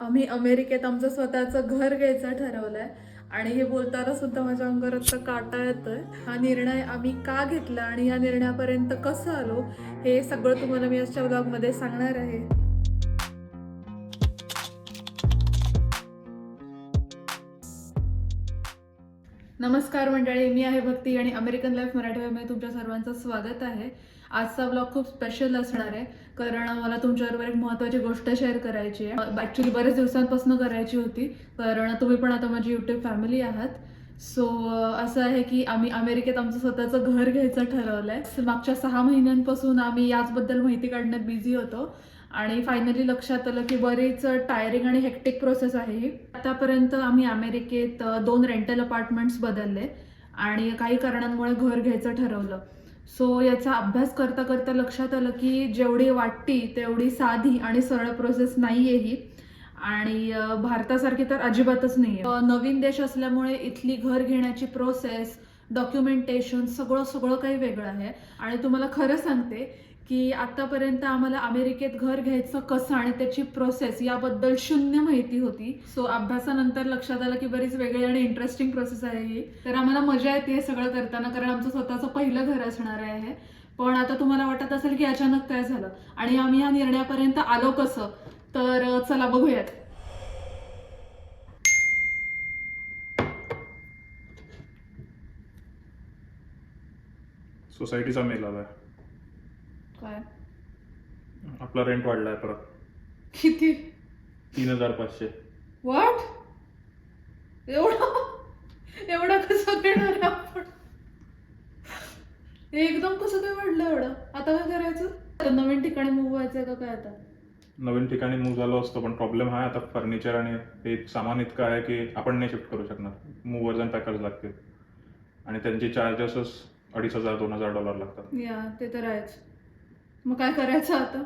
आम्ही अमेरिकेत आमचं स्वतःचं घर घ्यायचं ठरवलंय. आणि हे बोलताना सुद्धा माझ्या अंगावर आता काटा येतोय. हा निर्णय आम्ही का घेतला आणि या निर्णयापर्यंत कसं आलो हे सगळं तुम्हाला मी आजच्या ब्लॉगमध्ये सांगणार आहे. नमस्कार मंडळी मी आहे भक्ती आणि अमेरिकन लाईफ मराठीमध्ये तुमच्या सर्वांचं स्वागत आहे. आजचा ब्लॉग खूप स्पेशल असणार आहे. कारण मला तुमच्याबरोबर एक महत्त्वाची गोष्ट शेअर करायची आहे. ॲक्च्युली बरेच दिवसांपासून करायची होती. कारण तुम्ही पण आता माझी युट्यूब फॅमिली आहात. सो असं आहे की आम्ही अमेरिकेत आमचं स्वतःचं घर घ्यायचं ठरवलं आहे मागच्या सहा महिन्यांपासून आम्ही याचबद्दल माहिती काढण्यात बिझी होतो. आणि फायनली लक्षात आलं की बरीच टायरिंग आणि हेक्टिक प्रोसेस आहे ही. आतापर्यंत आम्ही अमेरिकेत दोन रेंटल अपार्टमेंट्स बदलले. आणि काही कारणांमुळे घर घ्यायचं ठरवलं. सो याचा अभ्यास करता करता लक्षात आलं की जेवढी वाटती तेवढी साधी आणि सरळ प्रोसेस नाही आहे ही. आणि भारतासारखी तर अजिबातच नाही आहे नवीन देश असल्यामुळे इथली घर घेण्याची प्रोसेस डॉक्युमेंटेशन सगळं सगळं काही वेगळं आहे. आणि तुम्हाला खरं सांगते की आतापर्यंत आम्हाला अमेरिकेत घर घ्यायचं कसं आणि त्याची प्रोसेस याबद्दल शून्य माहिती होती. सो अभ्यासानंतर लक्षात आलं की बरीच वेगळी आणि इंटरेस्टिंग प्रोसेस आहे ही. तर आम्हाला मजा येते हे सगळं करताना कारण आमचं स्वतःचं पहिलं घर असणार आहे. पण आता तुम्हाला वाटत असेल की अचानक काय झालं? आणि आम्ही या निर्णयापर्यंत आलो कसं? तर चला बघूयात. सोसायटीचा मेल आलाय. काय? आपला रेंट वाढलाय परत. किती? तीन हजार पाचशे. वाट एवढा? एवढा कसं देणार आहे आपण? हे एकदम कसं काय वाढलं एवढं? आता काय करायचं? आता नवीन ठिकाणी मूव व्हायचंय का काय आता? नवीन ठिकाणी मूव झालो असतो पण प्रॉब्लेम हा आहे आता फर्निचर आणि हे सामान इतकं आहे की आपण नाही शिफ्ट करू शकणार. मूवर्स आणि पॅकर्स लागतील. आणि त्यांचे चार्जेसच अडीच हजार दोन हजार डॉलर लागतात. या ते तर आहेच. मग काय करायचं आता?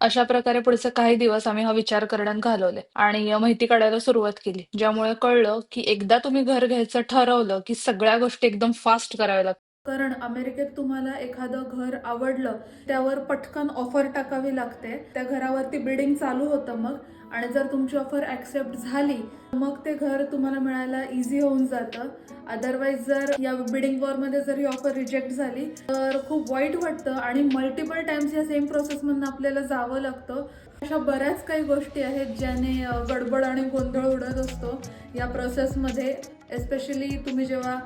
अशा प्रकारे पुढचे काही दिवस आम्ही हा विचार करण्यात घालवले आणि माहिती काढायला सुरुवात केली. ज्यामुळे कळलं की एकदा तुम्ही घर घ्यायचं ठरवलं की सगळ्या गोष्टी एकदम फास्ट कराव्या लागतात. कारण अमेरिकेत तुम्हाला एखादं घर आवडलं त्यावर पटकन ऑफर टाकावी लागते. त्या घरावरती बिल्डिंग चालू होतं मग. आणि जर तुमची ऑफर ऍक्सेप्ट झाली मग ते घर तुम्हाला मिळायला इझी होऊन जातं. अदरवाईज जर या बिडिंग वॉरमध्ये जर ही ऑफर रिजेक्ट झाली तर खूप वाईट वाटतं आणि मल्टिपल टाइम्स या सेम प्रोसेसमधनं आपल्याला जावं लागतं. अशा बऱ्याच काही गोष्टी आहेत ज्याने गडबड आणि गोंधळ उडत असतो या प्रोसेसमध्ये एस्पेशली तुम्ही जेव्हा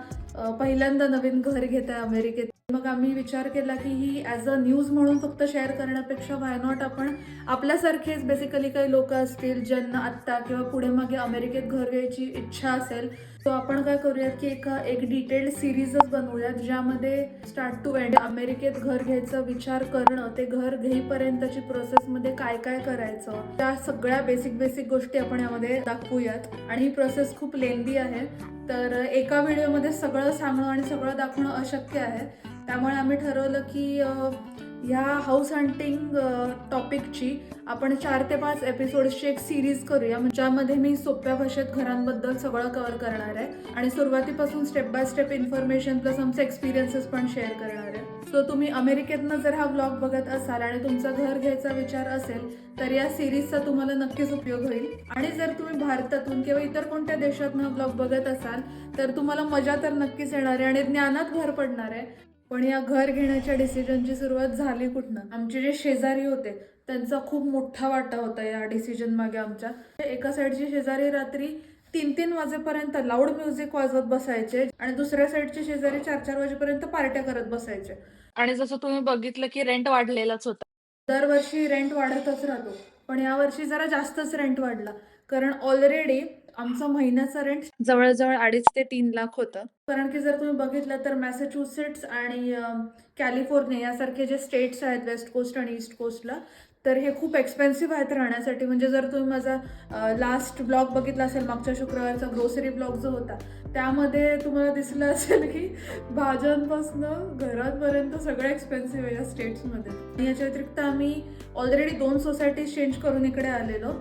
पहिल्यांदा नवीन घर घेताय अमेरिकेत मग आम्ही विचार केला की ही ॲज अ न्यूज म्हणून फक्त शेअर करण्यापेक्षा व्हाय नॉट आपण आपल्यासारखेच बेसिकली काही लोक असतील ज्यांना आत्ता किंवा पुढे मागे अमेरिकेत घर घ्यायची इच्छा असेल तो आपण काय करूयात की एका एक डिटेल्ड सिरीजच बनवूयात ज्यामध्ये स्टार्ट टू एंड अमेरिकेत घर घ्यायचा विचार करणं ते घर घेईपर्यंतची प्रोसेसमध्ये काय काय करायचं त्या सगळ्या बेसिक बेसिक गोष्टी आपण यामध्ये दाखवूयात. आणि ही प्रोसेस खूप लेंदी आहे. तर एका व्हिडिओमध्ये सगळं सांगणं आणि सगळं दाखवणं अशक्य आहे. त्यामुळे आम्ही ठरवलं की ह्या हाऊस हंटिंग टॉपिकची आपण चार ते पाच एपिसोड्सची एक सिरीज करूया. म्हणजे ज्यामध्ये मी सोप्या भाषेत घरांबद्दल सगळं कव्हर करणार आहे. आणि सुरुवातीपासून step by step information plus आमचे एक्सपिरियन्सेस पण शेअर करणार आहे. सो तुम्ही अमेरिकेतनं जर हा ब्लॉग बघत असाल आणि तुमचा घर घ्यायचा विचार असेल तर या सिरीजचा तुम्हाला नक्कीच उपयोग होईल. आणि जर तुम्ही भारतातून किंवा इतर कोणत्या देशातनं हा ब्लॉग बघत असाल तर तुम्हाला मजा तर नक्कीच येणार आहे आणि ज्ञानात भर पडणार आहे. पण या घर घेण्याच्या डिसिजनची सुरुवात झाली कुठनं? आमचे जे शेजारी होते त्यांचा खूप मोठा वाटा होता या डिसिजन मागे आमच्या. एका साईडचे शेजारी रात्री तीन तीन वाजेपर्यंत लाऊड म्युझिक वाजवत बसायचे आणि दुसऱ्या साईडचे शेजारी चार चार वाजेपर्यंत पार्ट्या करत बसायचे. आणि जसं तुम्ही बघितलं की रेंट वाढलेलाच होता. दरवर्षी रेंट वाढतच राहतो. पण यावर्षी जरा जास्तच रेंट वाढला. कारण ऑलरेडी आमचा महिन्याचा रेंट जवळजवळ अडीच ते तीन लाख होतं. कारण की जर तुम्ही बघितलं तर मॅसेच्युसेट्स आणि कॅलिफोर्निया यासारखे जे स्टेट्स आहेत वेस्ट कोस्ट आणि ईस्ट कोस्टला तर हे खूप एक्सपेन्सिव्ह आहेत राहण्यासाठी. म्हणजे जर तुम्ही माझा लास्ट ब्लॉग बघितला असेल मागच्या शुक्रवारचा ग्रोसरी ब्लॉग जो होता त्यामध्ये तुम्हाला दिसलं असेल की भाज्यांपासनं घरांपर्यंत सगळं एक्सपेन्सिव्ह आहे या स्टेट्समध्ये आणि याच्या व्यतिरिक्त आम्ही ऑलरेडी दोन सोसायटीज चेंज करून इकडे आलेलो.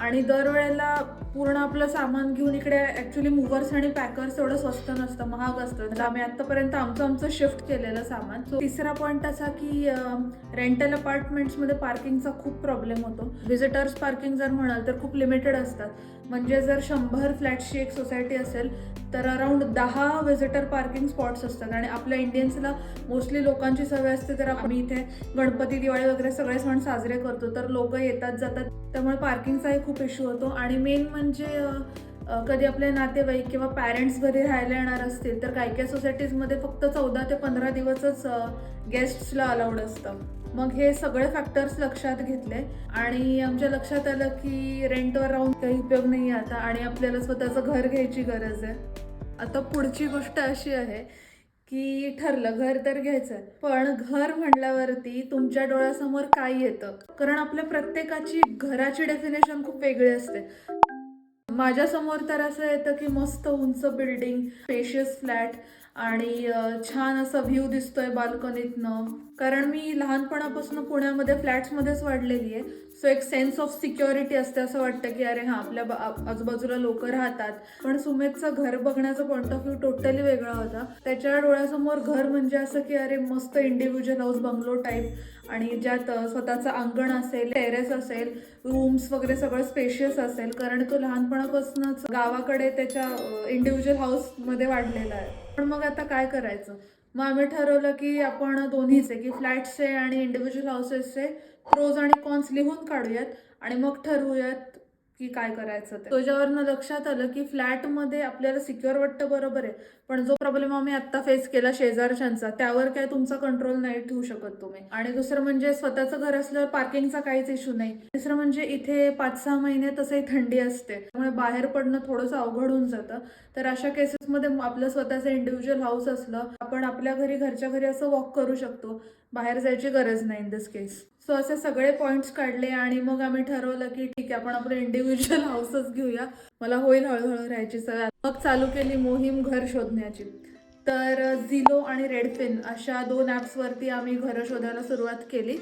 आणि दरवेळेला पूर्ण आपलं सामान घेऊन इकडे ऍक्च्युली मुव्हर्स आणि पॅकर्स एवढं स्वस्त नसतं महाग असतं. तर आम्ही आतापर्यंत आमचं आमचं शिफ्ट केलेलं सामान. सो तिसरा पॉईंट असा की रेंटल अपार्टमेंट्समध्ये पार्किंगचा खूप प्रॉब्लेम होतो. व्हिजिटर्स पार्किंग जर म्हणाल तर खूप लिमिटेड असतात. म्हणजे जर शंभर फ्लॅटची एक सोसायटी असेल तर अराउंड दहा व्हिजिटर पार्किंग स्पॉट्स असतात. आणि आपल्या इंडियन्सला मोस्टली लोकांची सवय असते तर आम्ही इथे गणपती दिवाळी वगैरे सगळे सण साजरे करतो. तर लोक येतात जातात. त्यामुळे पार्किंगचाही खूप इश्यू होतो. आणि मेन म्हणजे कधी आपले नातेवाईक किंवा पॅरेंट्स घरी राहायला येणार असतील तर काही काही सोसायटीजमध्ये फक्त चौदा ते पंधरा दिवसच गेस्ट्सला अलाउड असतं. मग हे सगळे फॅक्टर्स लक्षात घेतले आणि आमच्या लक्षात आलं की रेंटवर राहून काही उपयोग नाही आता आणि आपल्याला स्वतःचं घर घ्यायची गरज आहे. आता पुढची गोष्ट अशी आहे की ठरलं घर तर घ्यायचं पण घर म्हणल्यावरती तुमच्या डोळ्यासमोर काय येतं? कारण आपल्या प्रत्येकाची घराची डेफिनेशन खूप वेगळी असते. माझ्यासमोर तर असं येतं की मस्त उंच बिल्डिंग स्पेशियस फ्लॅट आणि छान असा व्ह्यू दिसतोय बाल्कनीतनं कारण मी लहानपणापासून पुण्यामध्ये फ्लॅट्समध्येच वाढलेली आहे. सो एक सेन्स ऑफ सिक्युरिटी असते असं वाटतं की अरे हां आपल्या आजूबाजूला लोक राहतात. पण सुमेधचं घर बघण्याचा पॉईंट ऑफ व्ह्यू टोटली वेगळा होता. त्याच्या डोळ्यासमोर घर म्हणजे असं की अरे मस्त इंडिव्हिज्युअल हाऊस बंगलो टाईप आणि ज्यात स्वतःचं अंगण असेल टेरेस असेल रूम्स वगैरे सगळं स्पेशियस असेल. कारण तो लहानपणापासूनच गावाकडे त्याच्या इंडिव्हिज्युअल हाऊसमध्ये वाढलेला आहे. पण मग आता काय करायचं? मग आम्ही ठरवलं की आपण दोन्हीचे की फ्लॅट्सचे आणि इंडिव्हिज्युअल हाऊसेसचे प्रोज आणि कॉन्स लिहून काढूयात आणि मग ठरवूयात की काय करायचं ते. तुझ्यावरनं लक्षात आलं की फ्लॅटमध्ये आपल्याला सिक्युअर वाटतं बरोबर आहे पण जो प्रॉब्लेम आम्ही आत्ता फेस केला शेजारच्यांचा त्यावर काय तुमचा कंट्रोल नाही ठेवू शकत तुम्ही. आणि दुसरं म्हणजे स्वतःचं घर असल्यावर पार्किंगचा काहीच इश्यू नाही. तिसरं म्हणजे इथे पाच सहा महिने तसंही थंडी असते त्यामुळे बाहेर पडणं थोडंसं अवघड होऊन जातं. तर अशा केसेसमध्ये आपलं स्वतःचं इंडिव्हिज्युअल हाऊस असलं आपण आपल्या घरी घरच्या घरी असं वॉक करू शकतो. बाहेर जायची गरज नाही इन दिस केस सो असे सगळे पॉईंट्स काढले आणि मग आम्ही ठरवलं की ठीक आहे आपण आपलं इंडिव्हिज्युअल हाऊसच घेऊया. मला होईल हळूहळू राहायची सवय. मग चालू केली मोहीम घर शोधण्याची. तर झिलो आणि रेडफिन अशा दोन ॲप्सवरती आम्ही घरं शोधायला सुरुवात केली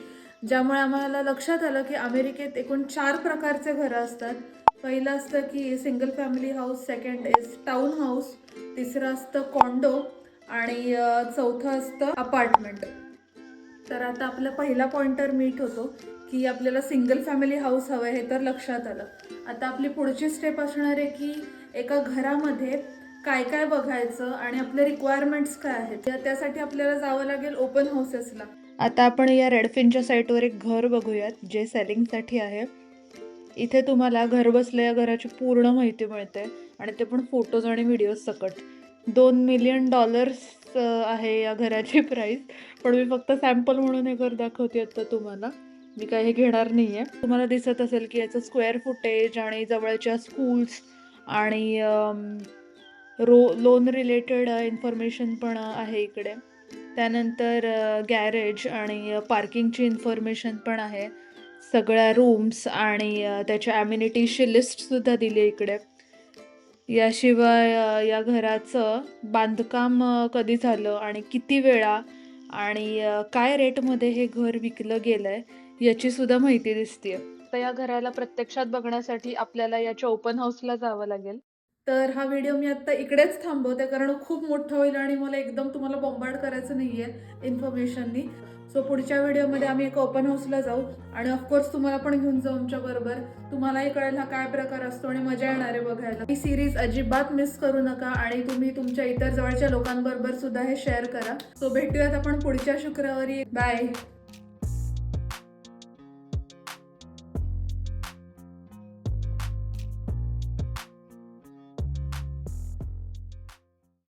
ज्यामुळे आम्हाला लक्षात आलं की अमेरिकेत एकूण चार प्रकारचे घरं असतात. पहिलं असतं की single family house second is town house तिसरं असतं कॉन्डो आणि चौथं असतं अपार्टमेंट तर आता आपला पहिला पॉइंटर मीट होतो की आपल्याला सिंगल फॅमिली हाऊस हवं हे तर लक्षात आलं. आता आपली पुढची स्टेप असणार आहे की एका घरामध्ये काय काय बघायचं आणि आपले रिक्वायरमेंट्स काय आहेत. त्या- त्यासाठी आपल्याला जावं लागेल ओपन हाऊसेसला आता आपण या रेडफिनच्या साईटवर एक घर बघूयात जे सेलिंगसाठी आहे. इथे तुम्हाला घर बसल्या या घराची पूर्ण माहिती मिळते आणि ते पण फोटोज आणि व्हिडिओज सकट. दोन मिलियन डॉलर्स आहे या घराची प्राईस पण मी फक्त सॅम्पल म्हणून हे घर दाखवते आता तुम्हाला. मी काही हे घेणार नाही आहे तुम्हाला दिसत असेल की याचं स्क्वेअर फुटेज आणि जवळच्या स्कूल्स आणि रो लोन रिलेटेड इन्फॉर्मेशन पण आहे इकडे. त्यानंतर गॅरेज आणि पार्किंगची इन्फॉर्मेशन पण आहे. सगळ्या रूम्स आणि त्याच्या ॲम्युनिटीजची लिस्टसुद्धा दिली आहे इकडे. याशिवाय या घराचं बांधकाम कधी झालं आणि किती वेळा आणि काय रेटमध्ये हे घर विकलं गेलं आहे याची सुद्धा माहिती दिसते तर या घराला प्रत्यक्षात बघण्यासाठी आपल्याला याच्या ओपन हाऊसला जावं लागेल. तर हा व्हिडिओ मी आता इकडेच थांबवते कारण खूप मोठं होईल आणि मला एकदम तुम्हाला बॉम्बार्ड करायचं नाही आहे इन्फॉर्मेशननी सो पुढच्या व्हिडिओमध्ये आम्ही एका ओपन हाऊसला जाऊ. आणि ऑफकोर्स तुम्हाला पण घेऊन जाऊ आमच्या बरोबर. तुम्हालाही कळेल हा काय प्रकार असतो आणि मजा येणार आहे बघायला. ही सिरीज अजिबात मिस करू नका आणि तुम्ही तुमच्या इतर जवळच्या लोकांबरोबर सुद्धा हे शेअर करा. सो भेटूयात आपण पुढच्या शुक्रवारी. बाय